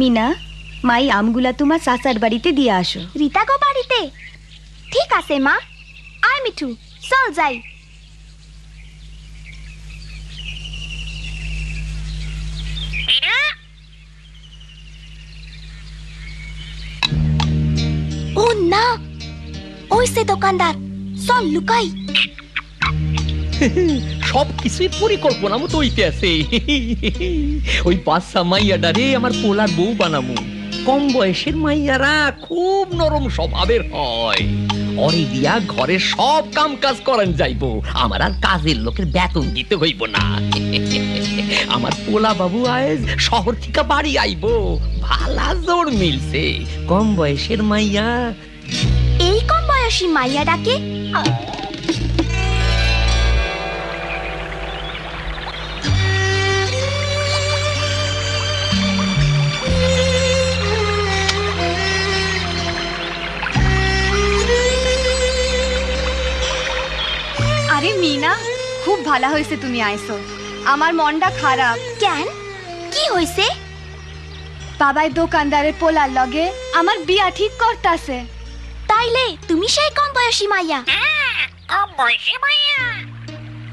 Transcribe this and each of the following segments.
মিনা মাই আমগুলা তোমার চাচার বাড়িতে দিয়ে আসো। রীতা গো বাড়িতে? ঠিক আছে মা। আয় মিঠু চল যাই। ও না ওই সে দোকানদার চল লুকাই। সব কিছুই পরিকল্পনা মতো হইতে আছে ওই বাচ্চা মাইয়াডারে আমার পোলার বউ বানামু। কম বয়সের মাইয়ারা খুব নরম স্বভাবের হয়। অরে দিয়া ঘরের সব কাম কাজ করান যাইবো। আমার আর কাজের লোকের বেতন দিতে হইব না। আমার পোলা বাবু আয়েজ শহর থেকে বাড়ি আইবো। ভালা জোর মিলছে। কম বয়সের মাইয়া। এই কম বয়সী মাইয়া মিনা খুব ভালো হয়েছে তুমি আইছো আমার মনটা খারাপ কেন? কি হইছে বাবাই দোকানদারের পোলার লগে আমার বিয়া ঠিক করতাছে। তাইলে তুমি সেই কম বয়সী মাইয়া।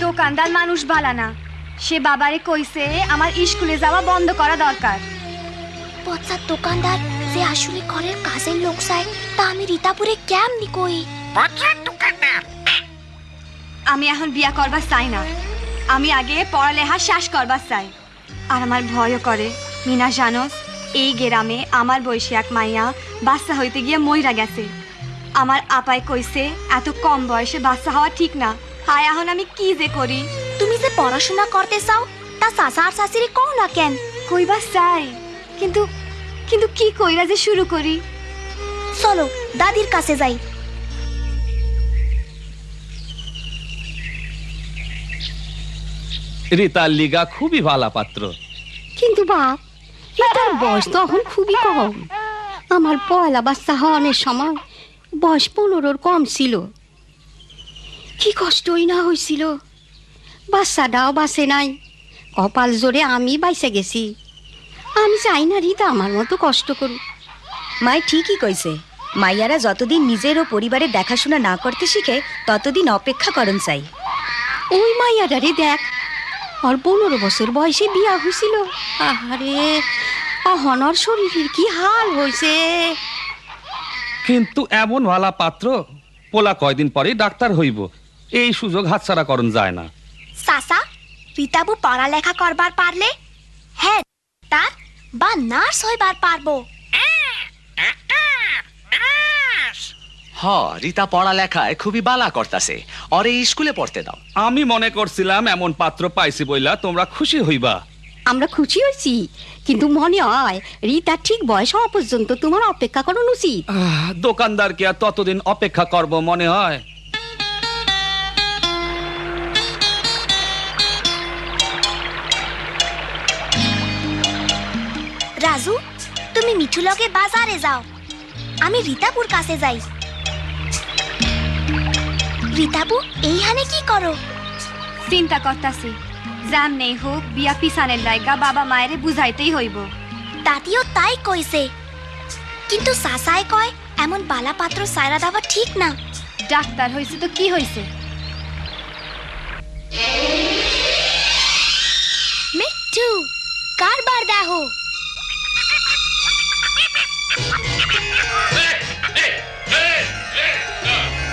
দোকানদার মানুষ ভালা না। সে বাবারে কইছে আমার স্কুলে যাওয়া বন্ধ করা দরকার। পচার দোকানদার যে আসলে ঘরের কাজের লোক চায় তা আমি রীতাপুরে কেমনি কই? আমি এখন বিয়া করবার চাই না। আমি আগে পড়ালেখা শেষ করবার চাই। আর আমার ভয়ও করে। মিনা জানোস এই গ্রামে আমার বয়সী এক মাইয়া বাচ্চা হইতে গিয়ে মইরা গেছে। আমার আপাই কইছে এত কম বয়সে বাচ্চা হওয়া ঠিক না। হায় এখন আমি কি যে করি? তুমি যে পড়াশোনা করতে চাও তা চাচা আর চাচিরে কও না কেন? কইবা চাই কিন্তু কিন্তু কি কইরা যে শুরু করি? চলো দাদির কাছে যাই। রিতার লিগা খুবই ভালা পাত্র। কিন্তু বাপ এটার বয়স তখন খুবই কম। আমার পয়লা বাচ্চা হওয়ানোর সময় বয়স পনেরোর কম ছিল। কি কষ্টই না হয়েছিল বাচ্চাটাও বাসে নাই। কপাল জোরে আমি বাইসে গেছি। আমি চাই না রিতা আমার মতো কষ্ট করুক। মাই ঠিকই কইছে। মাইয়ারা যতদিন নিজের ও পরিবারের দেখাশোনা না করতে শিখে ততদিন অপেক্ষা করন চাই। ওই মাইয়াডারে দেখ আর পনেরো বছর বয়সে বিয়া হয়েছিল। আহারে অহনর শরীরের কি হাল হয়েছে? কিন্তু এমন ভালা পাত্র পোলা কয়দিন পরেই ডাক্তার হইব। এই সুযোগ হাতছাড়া করণ যায় না। চাচা রীতাবু পড়ালেখা করবার পারলে? হ্যাঁ তার বা নার্স হইবার পারব। হ রীতা পড়ালেখায় খুবই বালা করতাছে। অরে স্কুলে পড়তে দাও। আমি মনে করছিলাম এমন পাত্র পাইছি বইলা তোমরা খুশি হইবা। আমরা খুশি হইছি কিন্তু মনে হয় রিতা ঠিক বয়স হওয়া পর্যন্ত তোমার অপেক্ষা করানো উচিত। দোকানদারকে আর ততদিন অপেক্ষা করব মনে হয়? রাজু তুমি মিঠু লগে বাজারে যাও। আমি রীতাপুর কাছে যাই। রীতাপু এইখানে কি করো? চিন্তা করতাছি। জাম নেই হোক বিয়া পিছানের লাইগা বাবা মায়েরে বুঝাইতেই হইব। দাদিও তাই কইছে। কিন্তু সাসাই কয় এমন বালা পাত্র সায়রা দেওয়া ঠিক না। ডাক্তার হইছে তো কি হইছে? মিঠু কারবার দেখো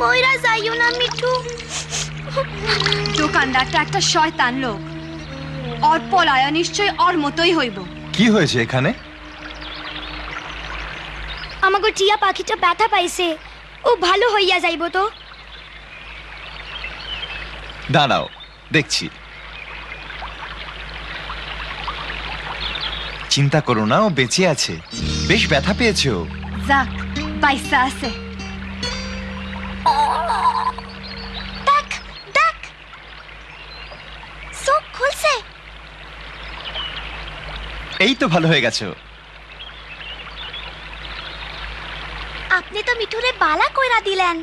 ময়রা যাইও না মিঠু দোকানদারটা একটা শয়তান লোক। ওর পলায়া নিশ্চয় ওর মতোই হইব। কি হয়েছে এখানে? আমাকে টিয়া পাখিটা ব্যথা পাইছে। ও ভালো হইয়া যাইব তো। দাঁড়াও দেখছি। চিন্তা করো না ও বেঁচে আছে। বেশ ব্যথা পেয়েছে ও। যাক পয়সা আছে। দেখ দেখ। চোখ খুলছে। এই তো ভালো হয়ে গেছে। আপনি তো মিঠুরে বালা কইরা দিলেন।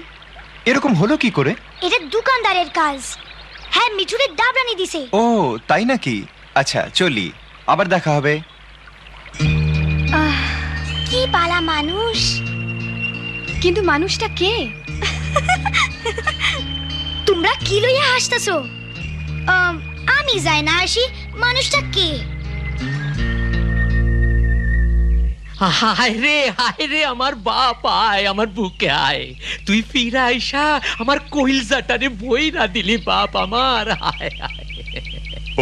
এরকম হলো কি করে? এটা দোকানদারের কাজ। হ্যাঁ মিঠুরে ডাবরানি দিছে। ও তাই নাকি? আচ্ছা চলি। আবার দেখা হবে। কি বালা মানুষ। কিন্তু মানুষটা কে? তোমরা কি লইয়া হাসতেছো? আমি যাই না আসি মানুষটা কে? হায় রে হায় রে আমার বাপ আয় আমার বুকে আয়। তুই ফিরা আইসা আমার কইলজাটারে বই না দিলি বাপ আমার হায় হায়।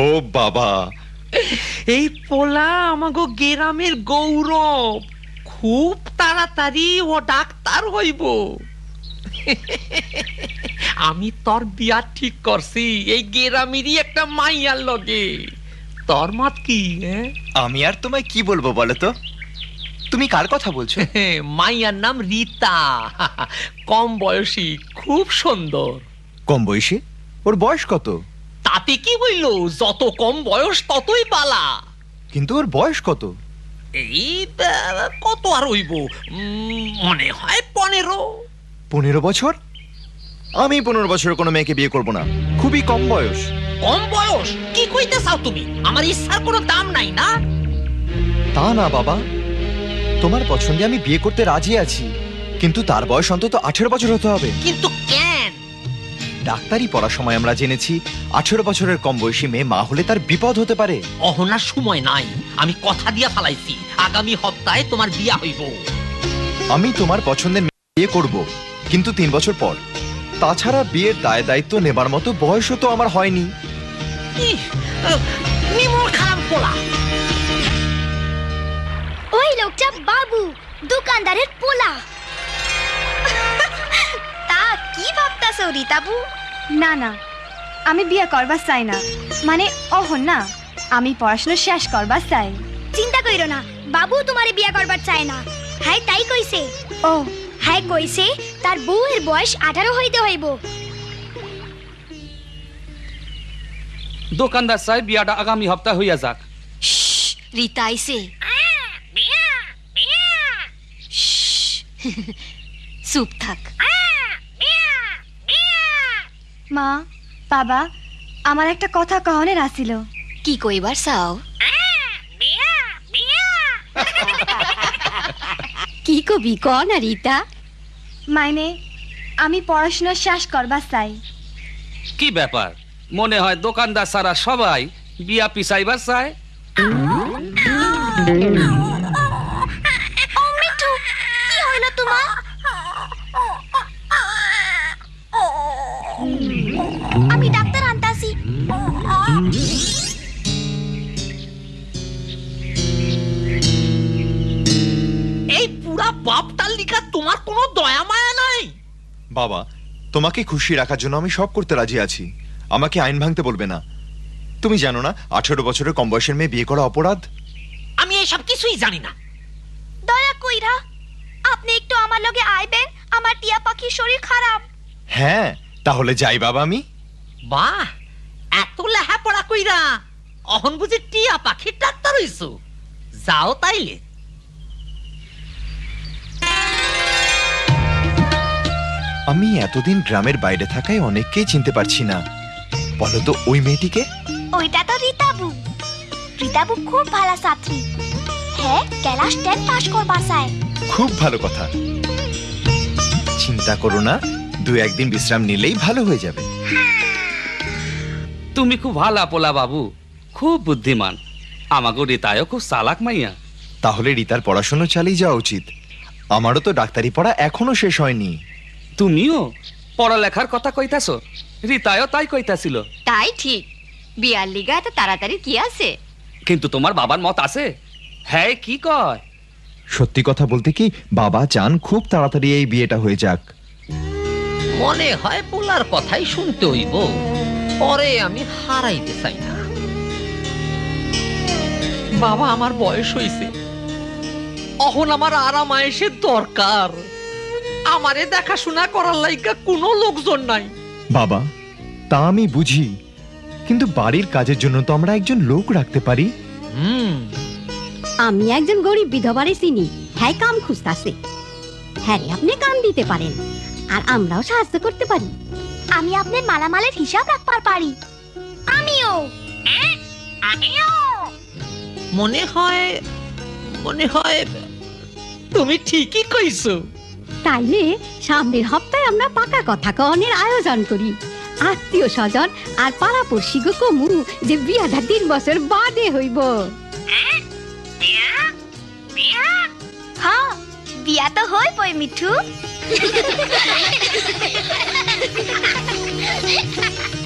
ও বাবা। এই পোলা আমাগো গেরামের গৌরব খুব তাড়াতাড়ি ও ডাক্তার হইব। আমি তোর বিয়া ঠিক করছি এই গেরামেরই একটা মাইয়ার লগে। তোর মত কি আমি আর তোমায় কি বলব বলো তো? তুমি কার কথা বলছো? মাইয়ার নাম রীতা। কম বয়সী খুব সুন্দর। কম বয়সী? ওর বয়স কত? তাতে কি হইল যত কম বয়স ততই পালা কিন্তু ওর বয়স কত? এই কত আর হইব? মনে হয় পনেরো। পনেরো বছর? আমি পনেরো বছরের কোনো মেয়েকে বিয়ে করব না। খুবই কম বয়স। কম বয়স? কি কইতে চাও তুমি? আমার ইচ্ছার কোনো দাম নাই না? তা না বাবা। তোমার পছন্দে আমি বিয়ে করতে রাজি আছি। কিন্তু তার বয়স অন্তত আঠেরো বছর হতে হবে। কিন্তু কেন? ডাক্তারি পড়ার সময় আমরা জেনেছি আঠেরো বছরের কম বয়সী মেয়ে মা হলে তার বিপদ হতে পারে। অহনার সময় নাই। আমি কথা দিয়া ফালাইছি। আগামী সপ্তাহে তোমার বিয়া হইব। আমি তোমার পছন্দের মেয়ে বিয়ে করব। কিন্তু তিন বছর পর। তাছাড়া বিয়ের দায় দায়িত্ব নেবার মতো বয়সও তো আমার হয়নি। ওই লোকটা বাবু দোকানদারের পোলা। তা কি ভাবতাছো রীতাবু? না না আমি বিয়ে করবার চাই না। মানে ওহ না আমি পড়াশোনা শেষ করবার চাই। চিন্তা কইরো না বাবু তোমারে বিয়া করবার চায় না। হ্যাঁ তাই কইছে। ও হ্যাঁ কইছে তার বউয়ের বয়স আঠারো হইতে হইব। দোকানদার সাহেব বিয়াটা আগামী সপ্তাহ হইয়া যাক। রীতা আইসে চুপ থাক। মা বাবা আমার একটা কথা কহনের আসিল কি কইবার চাও? কি কবি ক না রীতা? মাইনে আমি পড়াশোনা শেষ করবার চাই। কি ব্যাপার? মনে হয় দোকানদার সারা সবাই বিয়া পিছাইবার চায়? ও মিঠু কি হইল তোমার? বাবা তোমাকে খুশি রাখার জন্য আমি সব করতে রাজি আছি। আমাকে আইন ভাঙতে বলবে না। তুমি জানো না আঠেরো বছরের কম বয়সের মেয়ে বিয়ে করা অপরাধ? আমি এসব কিছুই জানি না। দয়া কইরা আপনি একটু আমার লগে আইবেন আমার টিয়া পাখির শরীর খারাপ। হ্যাঁ তাহলে যাই বাবা আমি। বাহ এত লেহা পড়া কইরা অহন বুঝি টিয়া পাখির ডাক্তার হইছো। যাও তাইলে। আমি এতদিন গ্রামের বাইরে থাকায় অনেককেই চিনতে পারছি না। বলো তো ওই মেয়েটিকে? ওইটা তো রীতাবু। রীতাবু খুব ভালো ছাত্রী। হ্যাঁ ক্লাস টেন পাস করবার চায়। খুব ভালো কথা। চিন্তা করো না দু একদিন বিশ্রাম নিলেই ভালো হয়ে যাবে। তুমি খুব ভালো পোলা বাবু খুব বুদ্ধিমান। আমাগো রিতায়ও খুব চালাক মাইয়া। তাহলে রিতার পড়াশোনা চালিয়ে যাওয়া উচিত। আমারও তো ডাক্তারি পড়া এখনও শেষ হয়নি। তুমিও? পড়ালেখার কথা কইতাছ? রিতায়ও তাই কইতাছিল। তাই ঠিক। বিয়ার লিগা এত তাড়াতাড়ি কি আছে? কিন্তু তোমার বাবার মত আছে? হ্যাঁ কি কয়? সত্যি কথা বলতে কি বাবা চান খুব তাড়াতাড়ি এই বিয়েটা হয়ে যাক। মনে হয় পোলার কথাই শুনতে হইব। পরে আমি হারাইতে চাই না। বাবা আমার বয়স হইছে। অহন আমার আরাম আয়েসের দরকার। আমারে দেখাশোনা করার লাইগা কোনো লোকজন নাই। বাবা তা আমি বুঝি কিন্তু বাড়ির কাজের জন্য তো আমরা একজন লোক রাখতে পারি। হুম। আমি একজন গরিব বিধবারে চিনি হ্যাঁ কাম খুঁজতাছে। হ্যাঁ রে, আপনি কাম দিতে পারেন আর আমরাও সাহায্য করতে পারি। আমি আপনার মালামালের হিসাব রাখবার পারি। আমিও হ্যাঁ, আমিও। মনে হয় মনে হয় তুমি ঠিকই কইছো। তাইলে সামনের হপ্তাহে আমরা পাকা কথা কনের আয়োজন করি। আত্মীয় স্বজন আর পাড়াপড়শি গো কমু, যে বিয়াটা তিন বছর বাদে হইব। হ্যাঁ বিয়া তো হইবই, মিঠু।